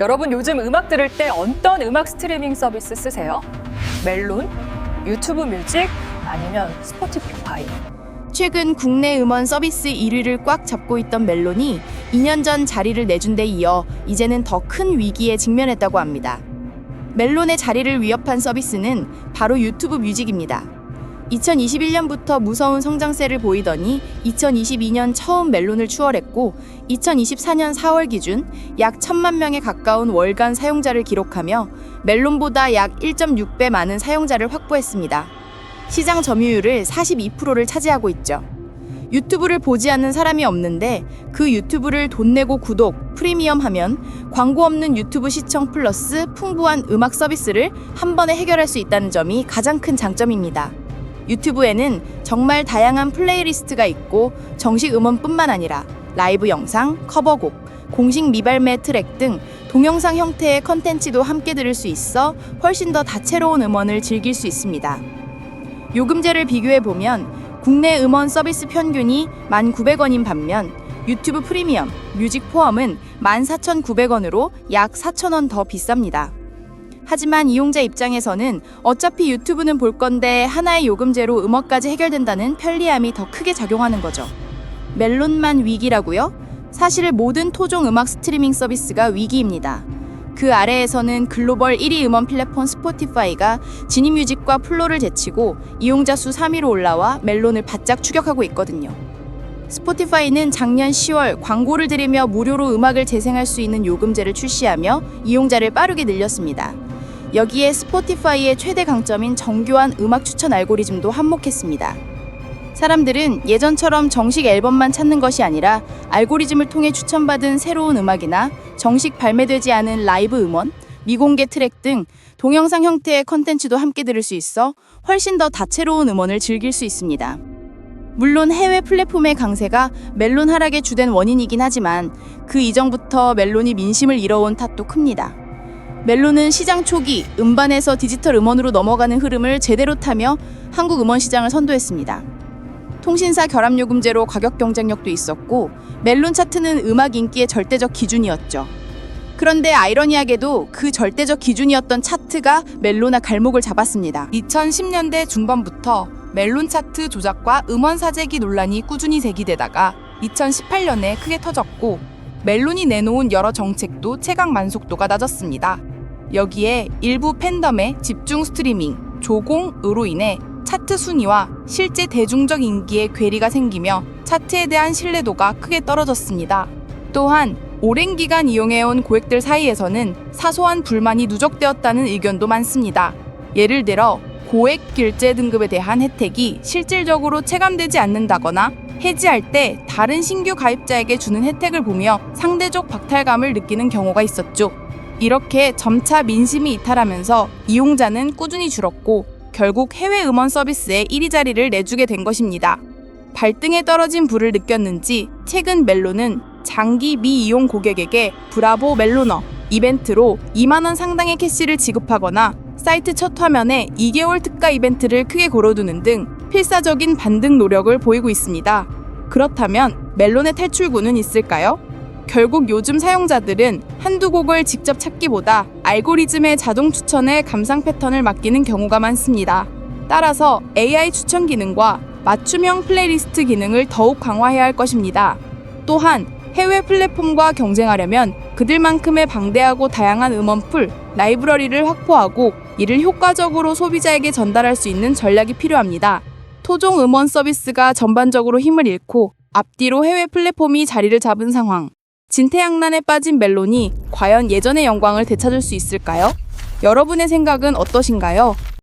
여러분 요즘 음악 들을 때 어떤 음악 스트리밍 서비스 쓰세요? 멜론, 유튜브 뮤직, 아니면 스포티파이? 최근 국내 음원 서비스 1위를 꽉 잡고 있던 멜론이 2년 전 자리를 내준 데 이어 이제는 더 큰 위기에 직면했다고 합니다. 멜론의 자리를 위협한 서비스는 바로 유튜브 뮤직입니다. 2021년부터 무서운 성장세를 보이더니 2022년 처음 멜론을 추월했고 2024년 4월 기준 약 1천만 명에 가까운 월간 사용자를 기록하며 멜론보다 약 1.6배 많은 사용자를 확보했습니다. 시장 점유율을 42%를 차지하고 있죠. 유튜브를 보지 않는 사람이 없는데 그 유튜브를 돈 내고 구독, 프리미엄 하면 광고 없는 유튜브 시청 플러스 풍부한 음악 서비스를 한 번에 해결할 수 있다는 점이 가장 큰 장점입니다. 유튜브에는 정말 다양한 플레이리스트가 있고 정식 음원뿐만 아니라 라이브 영상, 커버곡, 공식 미발매 트랙 등 동영상 형태의 컨텐츠도 함께 들을 수 있어 훨씬 더 다채로운 음원을 즐길 수 있습니다. 요금제를 비교해 보면 국내 음원 서비스 평균이 1,900원인 반면 유튜브 프리미엄, 뮤직 포함은 14,900원으로 약 4,000원 더 비쌉니다. 하지만 이용자 입장에서는 어차피 유튜브는 볼 건데 하나의 요금제로 음원까지 해결된다는 편리함이 더 크게 작용하는 거죠. 멜론만 위기라고요? 사실 모든 토종 음악 스트리밍 서비스가 위기입니다. 그 아래에서는 글로벌 1위 음원 플랫폼 스포티파이가 지니뮤직과 플로를 제치고 이용자 수 3위로 올라와 멜론을 바짝 추격하고 있거든요. 스포티파이는 작년 10월 광고를 들이며 무료로 음악을 재생할 수 있는 요금제를 출시하며 이용자를 빠르게 늘렸습니다. 여기에 스포티파이의 최대 강점인 정교한 음악 추천 알고리즘도 한몫했습니다. 사람들은 예전처럼 정식 앨범만 찾는 것이 아니라 알고리즘을 통해 추천받은 새로운 음악이나 정식 발매되지 않은 라이브 음원, 미공개 트랙 등 동영상 형태의 컨텐츠도 함께 들을 수 있어 훨씬 더 다채로운 음원을 즐길 수 있습니다. 물론 해외 플랫폼의 강세가 멜론 하락의 주된 원인이긴 하지만 그 이전부터 멜론이 민심을 잃어온 탓도 큽니다. 멜론은 시장 초기 음반에서 디지털 음원으로 넘어가는 흐름을 제대로 타며 한국 음원 시장을 선도했습니다. 통신사 결합 요금제로 가격 경쟁력도 있었고 멜론 차트는 음악 인기의 절대적 기준이었죠. 그런데 아이러니하게도 그 절대적 기준이었던 차트가 멜로나 갈목을 잡았습니다. 2010년대 중반부터 멜론 차트 조작과 음원 사재기 논란이 꾸준히 제기되다가 2018년에 크게 터졌고 멜론이 내놓은 여러 정책도 체감 만족도가 낮았습니다. 여기에 일부 팬덤의 집중 스트리밍, 조공으로 인해 차트 순위와 실제 대중적 인기에 괴리가 생기며 차트에 대한 신뢰도가 크게 떨어졌습니다. 또한 오랜 기간 이용해온 고객들 사이에서는 사소한 불만이 누적되었다는 의견도 많습니다. 예를 들어 고액 결제 등급에 대한 혜택이 실질적으로 체감되지 않는다거나 해지할 때 다른 신규 가입자에게 주는 혜택을 보며 상대적 박탈감을 느끼는 경우가 있었죠. 이렇게 점차 민심이 이탈하면서 이용자는 꾸준히 줄었고 결국 해외 음원 서비스에 1위 자리를 내주게 된 것입니다. 발등에 떨어진 불을 느꼈는지 최근 멜론은 장기 미이용 고객에게 브라보 멜로너 이벤트로 2만 원 상당의 캐시를 지급하거나 사이트 첫 화면에 2개월 특가 이벤트를 크게 걸어두는 등 필사적인 반등 노력을 보이고 있습니다. 그렇다면 멜론의 탈출구는 있을까요? 결국 요즘 사용자들은 한두 곡을 직접 찾기보다 알고리즘의 자동 추천에 감상 패턴을 맡기는 경우가 많습니다. 따라서 AI 추천 기능과 맞춤형 플레이리스트 기능을 더욱 강화해야 할 것입니다. 또한 해외 플랫폼과 경쟁하려면 그들만큼의 방대하고 다양한 음원풀, 라이브러리를 확보하고 이를 효과적으로 소비자에게 전달할 수 있는 전략이 필요합니다. 토종 음원 서비스가 전반적으로 힘을 잃고 앞뒤로 해외 플랫폼이 자리를 잡은 상황. 진퇴양난에 빠진 멜론이 과연 예전의 영광을 되찾을 수 있을까요? 여러분의 생각은 어떠신가요?